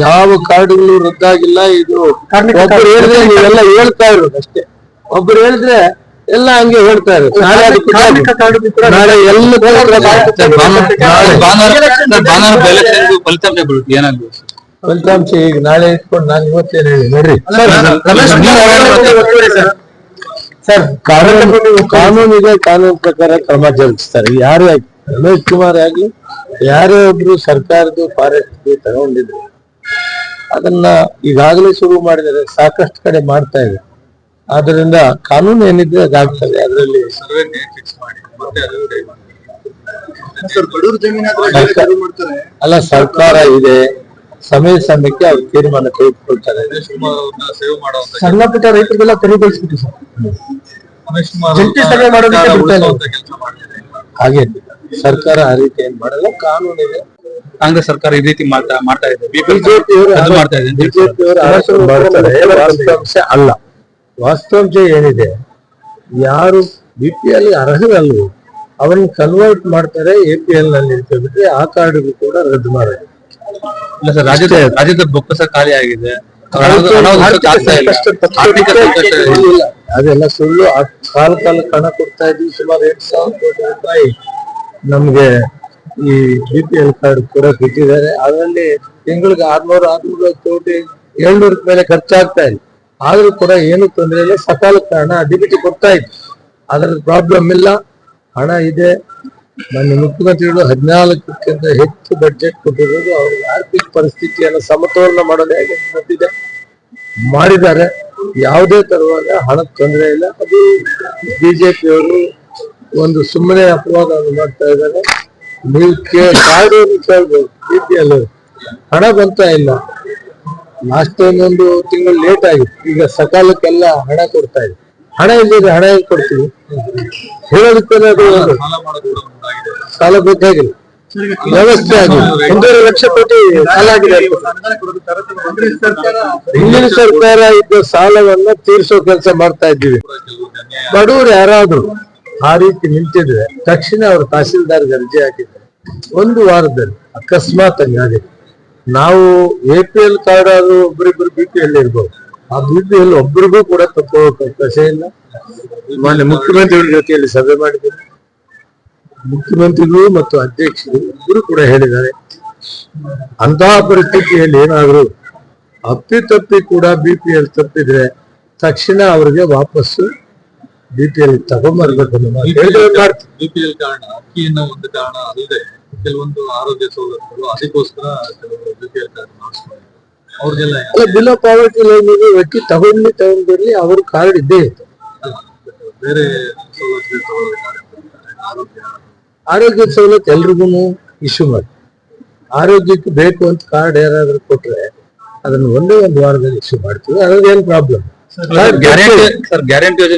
ಯಾವ ಕಾರ್ಡ್ ರದ್ದಾಗಿಲ್ಲ ಇದು ಒಬ್ರು ಹೇಳಿದ್ರೆ ನೀವೆಲ್ಲ ಹೇಳ್ತಾ ಇರೋದು ಅಷ್ಟೇ ಒಬ್ರು ಹೇಳಿದ್ರೆ ಎಲ್ಲ ಹಂಗೆ ಹೇಳ್ತಾ ಇರೋದು ನಾಳೆ ಎಲ್ಲ ಫಲಿತಾಂಶ ಏನಾಗ್ಬೋದು? ಫಲಿತಾಂಶ ಈಗ ನಾಳೆ ಇಟ್ಕೊಂಡು ನಾನು ಇವತ್ತೇನು ಹೇಳಿ ನೋಡ್ರಿ ಸರ್, ಕಾನೂನು ಕಾನೂನು ಇದೆ ಕಾನೂನು ಪ್ರಕಾರ ಕ್ರಮ ಜರುಗಿಸ್ತಾರೆ ಯಾರು ಆಗ್ಲಿ ರಮೇಶ್ ಕುಮಾರ್ ಆಗ್ಲಿ ಯಾರೇ ಒಬ್ರು ಸರ್ಕಾರದ ಫಾರೆಸ್ಟ್ ತಗೊಂಡಿದ್ರು ಅದನ್ನ ಈಗಾಗಲೇ ಶುರು ಮಾಡಿದರೆ ಸಾಕಷ್ಟು ಕಡೆ ಮಾಡ್ತಾ ಇದೆ. ಆದ್ರಿಂದ ಕಾನೂನು ಏನಿದ್ರೆ ಅದಾಗ್ತದೆ ಅದರಲ್ಲಿ ಅಲ್ಲ ಸರ್ಕಾರ ಇದೆ ಸಮಯ ಸಮಯಕ್ಕೆ ಅವ್ರು ತೀರ್ಮಾನ ತೆಗೆದುಕೊಳ್ತಾರೆ. ಸಣ್ಣ ಪುಟ್ಟ ರೈತರಿಗೆಲ್ಲ ತೆರವುಗೊಳಿಸ್ಬಿಟ್ಟು ಸರ್. ಜಂಟಿ ಸಭೆ ಮಾಡೋದಕ್ಕೆ ಬಿಡ್ತಾ ಇಲ್ಲ. ಹಾಗೆ. ಸರ್ಕಾರ ಆ ರೀತಿ ಏನ್ ಮಾಡಲ್ಲ ಕಾನೂನು ಇದೆ. ಕಾಂಗ್ರೆಸ್ ಸರ್ಕಾರ ಈ ರೀತಿ ಮಾಡ್ತಾ ಮಾಡ್ತಾ ಇದೆ. ಬಿಜೆಪಿಯವರು ಮಾಡ್ತಾ ಇದೆ ವಾಸ್ತವಾಂಶ ಅಲ್ಲ. ವಾಸ್ತವಾಂಶ ಏನಿದೆ? ಯಾರು ಬಿ ಪಿ ಎಲ್ ಅರ್ಹರಲ್ವೋ ಅವ್ರನ್ನ ಕನ್ವರ್ಟ್ ಮಾಡ್ತಾರೆ ಎ ಪಿ ಎಲ್ನಲ್ಲಿ ಬಿಟ್ರೆ ಆ ಕಾರ್ಡ್ಗೂ ಕೂಡ ರದ್ದು ಮಾಡಿದೆ ಇಲ್ಲ ಸರ್ ರಾಜ್ಯದ ರಾಜ್ಯದ ಬೊಕ್ಕಸ ಖಾಲಿ ಆಗಿದೆ. ಅದೆಲ್ಲ ಸುಳ್ಳು. ಕಾಲ ಕಾಲ ಕಾಲಕ್ಕೆ ಹಣ ಕೊಡ್ತಾ ಇದ್ವಿ ಸುಮಾರು ಎಂಟು ಸಾವಿರ ಕೋಟಿ ರೂಪಾಯಿ. ನಮ್ಗೆ ಈ ಬಿ ಪಿ ಎಲ್ ಕಾರ್ಡ್ ಕೂಡ ಬಿಟ್ಟಿದ್ದಾರೆ. ಅದರಲ್ಲಿ ತಿಂಗಳಿಗೆ ಆರ್ನೂರು, ಆರ್ನೂರ ಕೋಟಿ ಏಳ್ನೂರ ಮೇಲೆ ಖರ್ಚಾಗ್ತಾ ಇದೆ ಆದ್ರೂ ಕೂಡ ಏನು ತೊಂದರೆ ಇಲ್ಲ. ಸಕಾಲಕ್ಕೆ ಹಣ ಡಿಬಿಟಿ ಕೊಡ್ತಾ ಇತ್ತು ಅದರ ಪ್ರಾಬ್ಲಮ್ ಇಲ್ಲ. ಹಣ ಇದೆ. ನನ್ನ ಮುಖ್ಯಮಂತ್ರಿಗಳು ಹದಿನಾಲ್ಕಕ್ಕಿಂತ ಹೆಚ್ಚು ಬಜೆಟ್ ಕೊಟ್ಟಿರೋದು ಅವ್ರ ಆರ್ಥಿಕ ಪರಿಸ್ಥಿತಿಯನ್ನು ಸಮತೋಲನ ಮಾಡಲು ಹೇಗೆ ಬಂದಿದೆ ಮಾಡಿದ್ದಾರೆ. ಯಾವುದೇ ತರವಾದ ಹಣದ ತೊಂದರೆ ಇಲ್ಲ. ಅದು ಬಿಜೆಪಿಯವರು ಒಂದು ಸುಮ್ಮನೆ ಅಪವಾದ ಮಾಡ್ತಾ ಇದ್ದಾರೆ. ನೀವು ಕೇ ಕಾಡು ಕೇಳ್ಬೋದು ಬಿ ಪಿ ಎಲ್ ಹಣ ಬಂತಾ ಇಲ್ಲ. ಲಾಸ್ಟ್ ಟೈಮ್ ಒಂದು ತಿಂಗಳು ಲೇಟ್ ಆಗಿತ್ತು. ಈಗ ಸಕಾಲಕ್ಕೆಲ್ಲ ಹಣ ಕೊಡ್ತಾ ಇದೆ. ಹಣ ಇಲ್ಲದೆ ಹಣ ಹೇಗೆ ಕೊಡ್ತೀವಿ? ಹೇಳೋದಕ್ಕೆ ಸಾಲ ಬೇಕಾಗಿಲ್ಲ. ವ್ಯವಸ್ಥೆ ಆಗಿದೆ. ಒಂದೂವರೆ ಲಕ್ಷ ಕೋಟಿ ಸಾಲ ಆಗಿದೆ ಹಿಂದಿನ ಸರ್ಕಾರ ಇದ್ದ ಸಾಲವನ್ನ ತೀರಿಸೋ ಕೆಲಸ ಮಾಡ್ತಾ ಇದ್ದೀವಿ. ಬಡವರು ಯಾರಾದ್ರೂ ಆ ರೀತಿ ನಿಂತಿದ್ರೆ ತಕ್ಷಣ ಅವರು ತಹಸೀಲ್ದಾರ್ಗೆ ಅರ್ಜಿ ಹಾಕಿದ್ರು ಒಂದು ವಾರದಲ್ಲಿ ಅಕಸ್ಮಾತ್ ಹಂಗಾಗಿದೆ ನಾವು ಎ ಪಿ ಎಲ್ ಕಾರ್ಡ್ ಆದ್ರೂ ಒಬ್ಬರಿಬ್ಬರು ಬಿ ಪಿ ಎಲ್ ಇರ್ಬೋದು. ಆ ಬಿ ಪಿ ಎಲ್ ಒಬ್ಬರಿಗೂ ಕೂಡ ತಪ್ಪೋಕೆ ಅವಕಾಶ ಇಲ್ಲ. ಮೊನ್ನೆ ಮುಖ್ಯಮಂತ್ರಿಗಳ ಜೊತೆಯಲ್ಲಿ ಸಭೆ ಮಾಡಿದ್ದೀನಿ ಮುಖ್ಯಮಂತ್ರಿಗಳು ಮತ್ತು ಅಧ್ಯಕ್ಷರು ಇಬ್ಬರು ಕೂಡ ಹೇಳಿದ್ದಾರೆ. ಅಂತಹ ಪರಿಸ್ಥಿತಿಯಲ್ಲಿ ಏನಾದ್ರು ಅಪ್ಪಿತಪ್ಪಿ ಕೂಡ ಬಿ ಪಿ ಎಲ್ ತಪ್ಪಿದ್ರೆ ತಕ್ಷಣ ಅವರಿಗೆ ವಾಪಸ್ಸು ಬಿ ತಗೊಂಡ್ಬರ್ಬೇಕು ಮಾಡ್ತೀವಿ. ಬಿಪಿಎಲ್ ಕಾರಣ ಅಕ್ಕಿಯನ್ನ ಒಂದು ಕಾರಣ ಅಲ್ಲದೆ ಕೆಲವೊಂದು ಆರೋಗ್ಯ ಸೌಲಭ್ಯಗಳು ಅದಕ್ಕೋಸ್ಕರ ಕೆಲವರು ಬಿಪಿಎಲ್ ಕಾರ್ಡ್ ಮಾಡಿಸ್ತಾರೆ ಅವ್ರಿಗೆಲ್ಲ ಅಲ್ಲ ಬಿಲೋ ಪಾವರ್ಟಿ ಲೈನ್ ವ್ಯಕ್ತಿ ತಗೊಂಡ್ಲಿ ತಗೊಂಡಿರಲಿ ಅವ್ರ ಕಾರ್ಡ್ ಇದ್ದೇ ಇತ್ತು ಬೇರೆ ಸೌಲಭ್ಯ ಆರೋಗ್ಯ. ಆರೋಗ್ಯ ಸವಲತ್ತು ಎಲ್ರಿಗೂ ಇಶ್ಯೂ ಮಾಡಿ. ಆರೋಗ್ಯಕ್ಕೆ ಬೇಕು ಅಂತ ಕಾರ್ಡ್ ಯಾರಾದ್ರೂ ಕೊಟ್ರೆ ಅದನ್ನ ಒಂದೇ ಒಂದು ವಾರದಲ್ಲಿ ಇಶ್ಯೂ ಮಾಡ್ತೀವಿ. ಅದ್ರದ್ದು ಏನ್ ಪ್ರಾಬ್ಲಮ್ ಗ್ಯಾರಂಟಿ ಸರ್ ಗ್ಯಾರಂಟಿ ಯೋಜನೆ